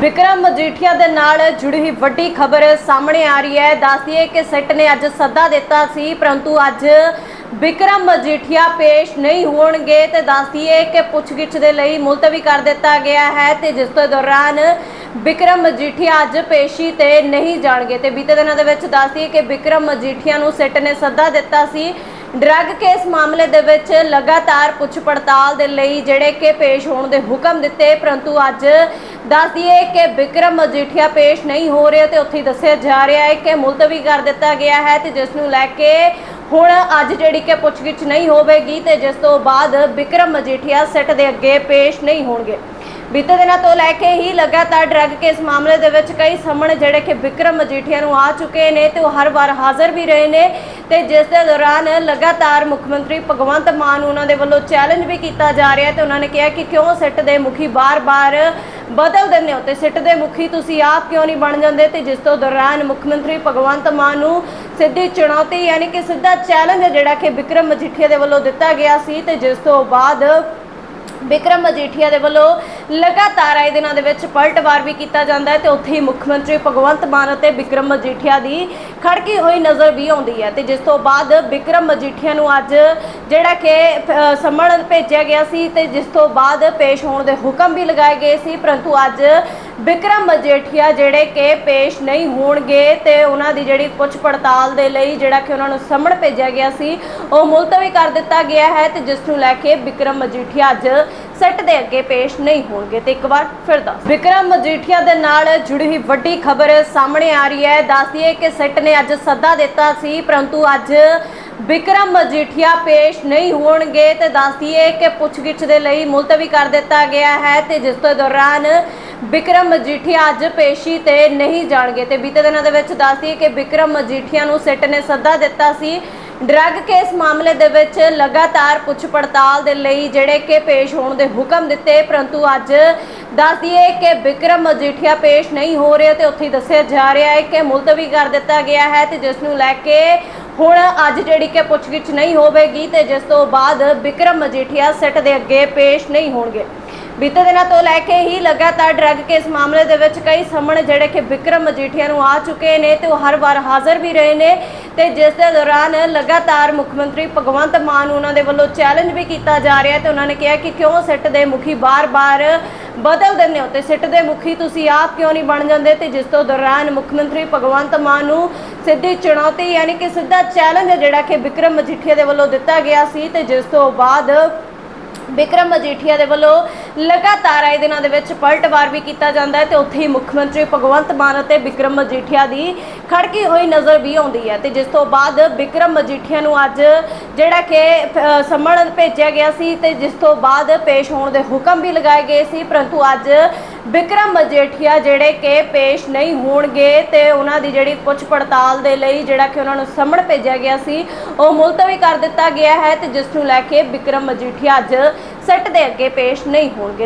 ਵਿਕਰਮ ਮਜੀਠੀਆ ਦੇ ਨਾਲ ਜੁੜੀ ਹੋਈ ਵੱਡੀ ਖਬਰ ਸਾਹਮਣੇ ਆ ਰਹੀ ਹੈ। ਦੱਸਦੀਏ ਕਿ ਸਿੱਟ ਨੇ ਅੱਜ ਸੱਦਾ ਦਿੱਤਾ ਸੀ, ਪਰੰਤੂ ਅੱਜ ਵਿਕਰਮ ਮਜੀਠੀਆ ਪੇਸ਼ ਨਹੀਂ ਹੋਣਗੇ ਤੇ ਦੱਸਦੀਏ ਕਿ ਪੁੱਛਗਿੱਛ ਦੇ ਲਈ ਮੁਲਤਵੀ ਕਰ ਦਿੱਤਾ ਗਿਆ ਹੈ ਤੇ ਜਿਸ ਤੋਂ ਦੌਰਾਨ ਵਿਕਰਮ ਮਜੀਠੀਆ ਅੱਜ ਪੇਸ਼ੀ ਤੇ ਨਹੀਂ ਜਾਣਗੇ। ਤੇ ਬੀਤੇ ਦਿਨਾਂ ਦੇ ਵਿੱਚ ਦੱਸਦੀਏ ਕਿ ਵਿਕਰਮ ਮਜੀਠੀਆ ਨੂੰ ਸਿੱਟ ਨੇ ਸੱਦਾ ਦਿੱਤਾ ਸੀ। ਡਰੱਗ ਕੇਸ ਮਾਮਲੇ ਦੇ ਵਿੱਚ ਲਗਾਤਾਰ ਪੁੱਛ ਪੜਤਾਲ ਦੇ ਲਈ ਜਿਹੜੇ ਕਿ ਪੇਸ਼ ਹੋਣ ਦੇ ਹੁਕਮ ਦਿੱਤੇ, ਪਰੰਤੂ ਅੱਜ ਦੱਸ ਦਈਏ ਕਿ ਵਿਕਰਮ ਮਜੀਠੀਆ ਪੇਸ਼ ਨਹੀਂ ਹੋ ਰਿਹਾ ਤੇ ਉੱਥੇ ਹੀ ਦੱਸਿਆ ਜਾ ਰਿਹਾ ਹੈ ਕਿ ਮੁਲਤਵੀ ਕਰ ਦਿੱਤਾ ਗਿਆ ਹੈ ਤੇ ਜਿਸ ਨੂੰ ਲੈ ਕੇ ਹੁਣ ਅੱਜ ਜਿਹੜੀ ਕਿ ਪੁੱਛਗਿੱਛ ਨਹੀਂ ਹੋਵੇਗੀ ਤੇ ਜਿਸ ਤੋਂ ਬਾਅਦ ਵਿਕਰਮ ਮਜੀਠੀਆ ਸਿੱਟ ਦੇ ਅੱਗੇ ਪੇਸ਼ ਨਹੀਂ ਹੋਣਗੇ। ਬੀਤੇ ਦਿਨਾਂ ਤੋਂ ਲੈ ਕੇ ਹੀ ਲਗਾਤਾਰ ਡਰੱਗ ਕੇਸ ਮਾਮਲੇ ਦੇ ਵਿੱਚ ਕਈ ਸਾਹਮਣੇ ਜਿਹੜੇ ਕਿ ਵਿਕਰਮ ਮਜੀਠੀਆ ਨੂੰ ਆ ਚੁੱਕੇ ਨੇ ਤੇ ਉਹ ਹਰ ਵਾਰ ਹਾਜ਼ਰ ਵੀ ਰਹੇ ਨੇ ਤੇ ਜਿਸ ਦੇ ਦੌਰਾਨ ਲਗਾਤਾਰ ਮੁੱਖ ਮੰਤਰੀ ਭਗਵੰਤ ਮਾਨ ਨੂੰ ਉਹਨਾਂ ਦੇ ਵੱਲੋਂ ਚੈਲੰਜ ਵੀ ਕੀਤਾ ਜਾ ਰਿਹਾ ਤੇ ਉਹਨਾਂ ਨੇ ਕਿਹਾ ਕਿ ਕਿਉਂ ਸਿੱਟ ਦੇ ਮੁਖੀ ਬਾਰ-ਬਾਰ ਬਦਲ ਦਿੰਦੇ ਹੋ ਤੇ ਸਿੱਟ ਦੇ ਮੁਖੀ ਤੁਸੀਂ ਆਪ ਕਿਉਂ ਨਹੀਂ ਬਣ ਜਾਂਦੇ ਤੇ ਜਿਸ ਤੋਂ ਦੌਰਾਨ ਮੁੱਖ ਮੰਤਰੀ ਭਗਵੰਤ ਮਾਨ ਨੂੰ ਸਿੱਧੀ ਚੁਣੌਤੀ ਯਾਨੀ ਕਿ ਸਿੱਧਾ ਚੈਲੰਜ ਜਿਹੜਾ ਕਿ ਵਿਕਰਮ ਮਜੀਠੀਆ ਦੇ ਵੱਲੋਂ ਦਿੱਤਾ ਗਿਆ ਸੀ ਤੇ ਜਿਸ ਤੋਂ ਬਾਅਦ ਵਿਕਰਮ ਮਜੀਠੀਆ ਦੇ ਵੱਲੋਂ ਲਗਾਤਾਰ ਆਏ ਦਿਨਾਂ ਦੇ ਵਿੱਚ ਪਲਟਵਾਰ ਵੀ ਕੀਤਾ ਜਾਂਦਾ ਹੈ ਤੇ ਉੱਥੇ ਹੀ ਮੁੱਖ ਮੰਤਰੀ ਭਗਵੰਤ ਮਾਨ ਅਤੇ ਵਿਕਰਮ ਮਜੀਠੀਆ ਦੀ ਖੜਕੀ ਹੋਈ ਨਜ਼ਰ ਵੀ ਆਉਂਦੀ ਹੈ ਤੇ ਜਿਸ ਤੋਂ ਬਾਅਦ ਵਿਕਰਮ ਮਜੀਠੀਆ ਨੂੰ ਅੱਜ ਜਿਹੜਾ ਕਿ ਸਮਣ ਭੇਜਿਆ ਗਿਆ ਸੀ ਤੇ ਜਿਸ ਤੋਂ ਬਾਅਦ ਪੇਸ਼ ਹੋਣ ਦੇ ਹੁਕਮ ਵੀ ਲਗਾਏ ਗਏ ਸੀ, ਪਰੰਤੂ ਅੱਜ ਵਿਕਰਮ ਮਜੀਠੀਆ ਜਿਹੜੇ ਕਿ ਪੇਸ਼ ਨਹੀਂ ਹੋਣਗੇ ਤੇ ਉਹਨਾਂ ਦੀ ਜਿਹੜੀ ਪੁੱਛ ਪੜਤਾਲ ਦੇ ਲਈ ਜਿਹੜਾ ਕਿ ਉਹਨਾਂ ਨੂੰ ਸਮਣ ਭੇਜਿਆ ਗਿਆ ਸੀ, ਉਹ ਮੁਲਤਵੀ ਕਰ ਦਿੱਤਾ ਗਿਆ ਹੈ ਤੇ ਜਿਸ ਨੂੰ ਲੈ ਕੇ ਵਿਕਰਮ ਮਜੀਠੀਆ ਅੱਜ ਸੈੱਟ ਦੇ ਅੱਗੇ ਪੇਸ਼ ਨਹੀਂ ਹੋਣਗੇ। ਤੇ ਇੱਕ ਵਾਰ ਫਿਰ ਦੱਸ। ਵਿਕਰਮ ਮਜੀਠੀਆ ਦੇ ਨਾਲ ਜੁੜੀ ਹੋਈ ਵੱਡੀ ਖਬਰ ਸਾਹਮਣੇ ਆ ਰਹੀ ਹੈ। ਦੱਸਦੀਏ ਕਿ ਸੈੱਟ ਨੇ ਅੱਜ ਸੱਦਾ ਦਿੱਤਾ ਸੀ, ਪਰੰਤੂ ਅੱਜ ਵਿਕਰਮ ਮਜੀਠੀਆ ਪੇਸ਼ ਨਹੀਂ ਹੋਣਗੇ। ਤੇ ਦੱਸਦੀਏ ਕਿ ਪੁੱਛਗਿੱਛ ਦੇ ਲਈ ਮੁਲਤਵੀ ਕਰ ਦਿੱਤਾ ਗਿਆ ਹੈ ਤੇ ਜਿਸ ਤੋਂ ਦੌਰਾਨ ਵਿਕਰਮ ਮਜੀਠੀਆ ਅੱਜ ਪੇਸ਼ੀ ਤੇ ਨਹੀਂ ਜਾਣਗੇ। ਤੇ ਬੀਤੇ ਦਿਨਾਂ ਦੇ ਵਿੱਚ ਦੱਸਦੀਏ ਕਿ ਵਿਕਰਮ ਮਜੀਠੀਆ ਨੂੰ ਸਿੱਟ ਨੇ ਸੱਦਾ ਦਿੱਤਾ ਸੀ ਡਰੱਗ ਕੇਸ ਮਾਮਲੇ ਦੇ ਵਿੱਚ ਲਗਾਤਾਰ ਪੁੱਛ ਪੜਤਾਲ ਦੇ ਲਈ ਜਿਹੜੇ ਕਿ ਪੇਸ਼ ਹੋਣ ਦੇ ਹੁਕਮ ਦਿੱਤੇ, ਪਰੰਤੂ ਅੱਜ ਦੱਸ ਦਈਏ ਕਿ ਵਿਕਰਮ ਮਜੀਠੀਆ ਪੇਸ਼ ਨਹੀਂ ਹੋ ਰਿਹਾ ਤੇ ਉੱਥੇ ਦੱਸਿਆ ਜਾ ਰਿਹਾ ਹੈ ਕਿ ਮੁਲਤਵੀ ਕਰ ਦਿੱਤਾ ਗਿਆ ਹੈ ਤੇ ਜਿਸ ਨੂੰ ਲੈ ਕੇ ਹੁਣ ਅੱਜ ਜਿਹੜੀ ਕਿ ਪੁੱਛਗਿੱਛ ਨਹੀਂ ਹੋਵੇਗੀ ਤੇ ਜਿਸ ਤੋਂ ਬਾਅਦ ਵਿਕਰਮ ਮਜੀਠੀਆ ਸਿੱਟ ਦੇ ਅੱਗੇ ਪੇਸ਼ ਨਹੀਂ ਹੋਣਗੇ। ਬੀਤੇ ਦਿਨਾਂ ਤੋਂ ਲੈ ਕੇ ਹੀ ਲਗਾਤਾਰ ਡਰੱਗ ਕੇਸ ਮਾਮਲੇ ਦੇ ਵਿੱਚ ਕਈ ਸਮਣ ਜਿਹੜੇ ਕਿ ਵਿਕਰਮ ਮਜੀਠੀਆ ਨੂੰ ਆ ਚੁੱਕੇ ਨੇ ਤੇ ਉਹ ਹਰ ਵਾਰ ਹਾਜ਼ਰ ਵੀ ਰਹੇ ਨੇ ਤੇ ਜਿਸ ਦੇ ਦੌਰਾਨ ਲਗਾਤਾਰ ਮੁੱਖ ਮੰਤਰੀ ਭਗਵੰਤ ਮਾਨ ਨੂੰ ਉਹਨਾਂ ਦੇ ਵੱਲੋਂ ਚੈਲੰਜ ਵੀ ਕੀਤਾ ਜਾ ਰਿਹਾ ਤੇ ਉਹਨਾਂ ਨੇ ਕਿਹਾ ਕਿ ਕਿਉਂ ਸਿੱਟ ਦੇ ਮੁਖੀ ਬਾਰ-ਬਾਰ ਬਦਲ ਦਿੰਦੇ ਹੋ ਤੇ ਸਿੱਟ ਦੇ ਮੁਖੀ ਤੁਸੀਂ ਆਪ ਕਿਉਂ ਨਹੀਂ ਬਣ ਜਾਂਦੇ ਤੇ ਜਿਸ ਤੋਂ ਦੌਰਾਨ ਮੁੱਖ ਮੰਤਰੀ ਭਗਵੰਤ ਮਾਨ ਨੂੰ ਸਿੱਧੀ ਚੁਣੌਤੀ ਯਾਨੀ ਕਿ ਸਿੱਧਾ ਚੈਲੰਜ ਜਿਹੜਾ ਕਿ ਵਿਕਰਮ ਮਜੀਠੀਆ ਦੇ ਵੱਲੋਂ ਦਿੱਤਾ ਗਿਆ ਸੀ ਤੇ ਜਿਸ ਤੋਂ ਬਾਅਦ ਵਿਕਰਮ ਮਜੀਠੀਆ ਦੇ ਵੱਲੋਂ ਲਗਾਤਾਰ ਆਏ ਦਿਨਾਂ ਦੇ ਵਿੱਚ ਪਲਟਵਾਰ ਵੀ ਕੀਤਾ ਜਾਂਦਾ ਹੈ ਤੇ ਉੱਥੇ ਹੀ ਮੁੱਖ ਮੰਤਰੀ ਭਗਵੰਤ ਮਾਨ ਅਤੇ ਵਿਕਰਮ ਮਜੀਠੀਆ ਦੀ ਖੜਕੀ ਹੋਈ ਨਜ਼ਰ ਵੀ ਆਉਂਦੀ ਹੈ ਤੇ ਜਿਸ ਤੋਂ ਬਾਅਦ ਵਿਕਰਮ ਮਜੀਠੀਆ ਨੂੰ ਅੱਜ ਜਿਹੜਾ ਕਿ ਸਮਣ ਭੇਜਿਆ ਗਿਆ ਸੀ ਤੇ ਜਿਸ ਤੋਂ ਬਾਅਦ ਪੇਸ਼ ਹੋਣ ਦੇ ਹੁਕਮ ਵੀ ਲਗਾਏ ਗਏ ਸੀ, ਪਰੰਤੂ ਅੱਜ ਵਿਕਰਮ ਮਜੀਠੀਆ ਜਿਹੜੇ ਕਿ ਪੇਸ਼ ਨਹੀਂ ਹੋਣਗੇ ਤੇ ਉਹਨਾਂ ਦੀ ਜਿਹੜੀ ਪੁੱਛ ਪੜਤਾਲ ਦੇ ਲਈ ਜਿਹੜਾ ਕਿ ਉਹਨਾਂ ਨੂੰ ਸਮਣ ਭੇਜਿਆ ਗਿਆ ਸੀ, ਉਹ ਮੁਲਤਵੀ ਕਰ ਦਿੱਤਾ ਗਿਆ ਹੈ ਤੇ ਜਿਸ ਨੂੰ ਲੈ ਕੇ ਵਿਕਰਮ ਮਜੀਠੀਆ ਅੱਜ ਸੈੱਟ ਦੇ ਅੱਗੇ ਪੇਸ਼ ਨਹੀਂ ਹੋਣਗੇ।